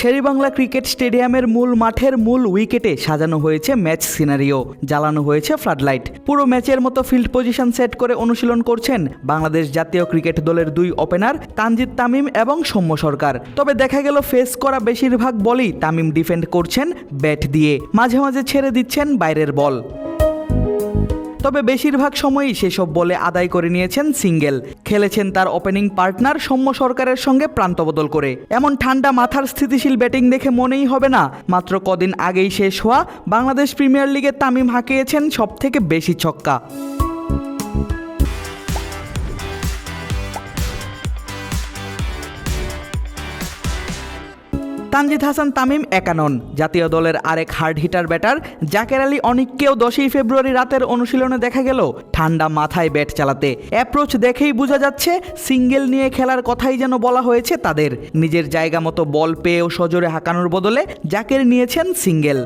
Sher-e-Bangla cricket স্টেডিয়ামের মূল মাঠের মূল উইকেটে সাজানো হয়েছে ম্যাচ সিনারিও। জ্বালানো হয়েছে ফ্লাডলাইট পুরো ম্যাচের মতো ফিল্ড পজিশন সেট করে অনুশীলন করছেন বাংলাদেশ জাতীয় ক্রিকেট দলের দুই ওপেনার তানজিদ তামিম এবং সৌম্য সরকার। তবে দেখা গেল ফেস করা বেশিরভাগ বলই তামিম ডিফেন্ড করছেন ব্যাট দিয়ে। মাঝে মাঝে ছেড়ে দিচ্ছেন বাইরের বল তবে বেশিরভাগ সময়ই সেসব বলে আদায় করে নিয়েছেন সিঙ্গেল। খেলেছেন তার ওপেনিং পার্টনার সৌম্য সরকারের সঙ্গে প্রান্ত বদল করে। এমন ঠান্ডা মাথার স্থিতিশীল ব্যাটিং দেখে মনেই হবে না। মাত্র কদিন আগেই শেষ হওয়া বাংলাদেশ প্রিমিয়ার লিগে তামিম হাঁকিয়েছেন সবথেকে বেশি ছক্কা। তানজিদ হাসান তামিম একানন। জাতীয় দলের আরেক hard hitter batter Jaker Ali অনিককেও দশই ফেব্রুয়ারি রাতের অনুশীলনে দেখা গেল। ঠান্ডা মাথায় ব্যাট চালাতে। অ্যাপ্রোচ দেখেই বোঝা যাচ্ছে সিঙ্গেল নিয়ে খেলার কথাই যেন বলা হয়েছে তাদের। নিজের জায়গা মতো বল পেয়েও সজোরে হাঁকানোর বদলে জাকের নিয়েছেন সিঙ্গেল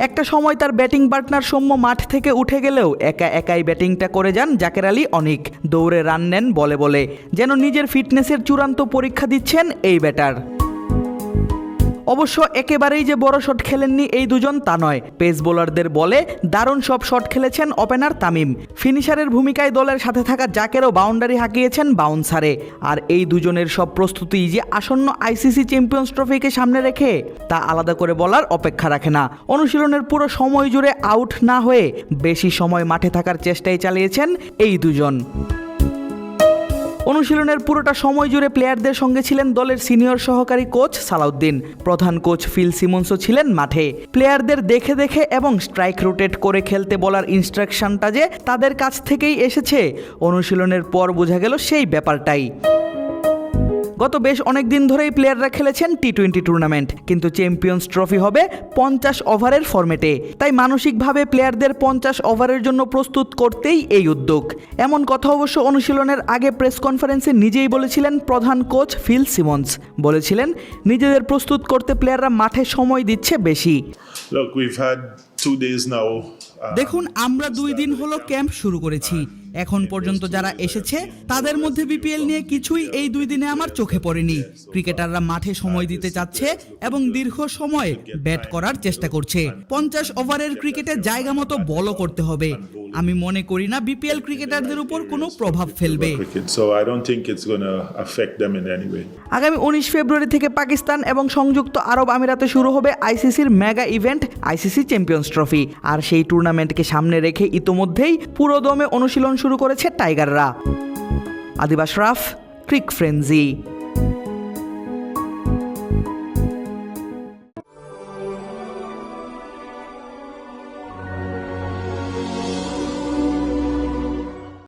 একটা সময় তার ব্যাটিং পার্টনার সৌম্য মাঠ থেকে উঠে গেলেও একা একাই ব্যাটিংটা করে যান জাকের আলী অনিক। দৌড়ে রান নেন বলে বলে। যেন নিজের ফিটনেসের চূড়ান্ত পরীক্ষা দিচ্ছেন এই ব্যাটার। অবশ্য একেবারেই যে বড় শট খেলেননি এই দুজন তা নয়। পেস বোলারদের বলে দারুণ সব শট খেলেছেন ওপেনার তামিম। ফিনিশারের ভূমিকায় দলের সাথে থাকা জাকেরও বাউন্ডারি হাঁকিয়েছেন বাউন্সারে। আর এই দুজনের সব প্রস্তুতি যে আসন্ন আইসিসি চ্যাম্পিয়ন্স ট্রফিকে সামনে রেখে, তা আলাদা করে বলার অপেক্ষা রাখে না। অনুশীলনের পুরো সময় জুড়ে আউট না হয়ে বেশি সময় মাঠে থাকার চেষ্টাই চালিয়েছেন এই দুজন। অনুশীলনের পুরোটা সময় জুড়ে প্লেয়ারদের সঙ্গে ছিলেন দলের সিনিয়র সহকারী কোচ সালাউদ্দিন। প্রধান কোচ ফিল সিমন্সও ছিলেন মাঠে। প্লেয়ারদের দেখে দেখে এবং স্ট্রাইক রোটেট করে খেলতে বলার ইনস্ট্রাকশনটা যে তাদের কাছ থেকেই এসেছে, অনুশীলনের পর বোঝা গেল সেই ব্যাপারটাই। গত বেশ অনেক দিন ধরেই প্লেয়াররা খেলেছেন টি টোয়েন্টি টুর্নামেন্ট কিন্তু চ্যাম্পিয়ন্স ট্রফি হবে পঞ্চাশ ওভারের ফরম্যাটে তাই মানসিকভাবে প্লেয়ারদের পঞ্চাশ ওভারের জন্য প্রস্তুত করতেই এই উদ্যোগ। এমন কথা অবশ্য অনুশীলনের আগে প্রেস কনফারেন্সে নিজেই বলেছিলেন প্রধান কোচ ফিল সিমন্স বলেছিলেন নিজেদের প্রস্তুত করতে প্লেয়াররা মাঠে সময় দিচ্ছে বেশি. Uh, দেখুন আমরা দুই দিন হলো ক্যাম্প শুরু করেছি। এখন পর্যন্ত যারা এসেছে তাদের মধ্যে বিপিএল নিয়ে কিছুই এই দুই দিনে আমার চোখে পড়েনি। ক্রিকেটাররা মাঠে সময় দিতে চাচ্ছে এবং দীর্ঘ সময় ব্যাট করার চেষ্টা করছে। পঞ্চাশ ওভারের ক্রিকেটে জায়গা মতো বলও করতে হবে। আমি মনে করি না বিপিএল ক্রিকেটারদের উপর কোনো প্রভাব ফেলবে. আগামী উনিশ ফেব্রুয়ারি থেকে পাকিস্তান এবং সংযুক্ত আরব আমিরাতে শুরু হবে আইসিসির mega event ICC champions trophy. আর সেই টুর্নামেন্টকে সামনে রেখে ইতোমধ্যেই পুরোদমে অনুশীলন শুরু করেছে টাইগাররা। আদিবাস রাফ ক্রিক ফ্রেন্জি।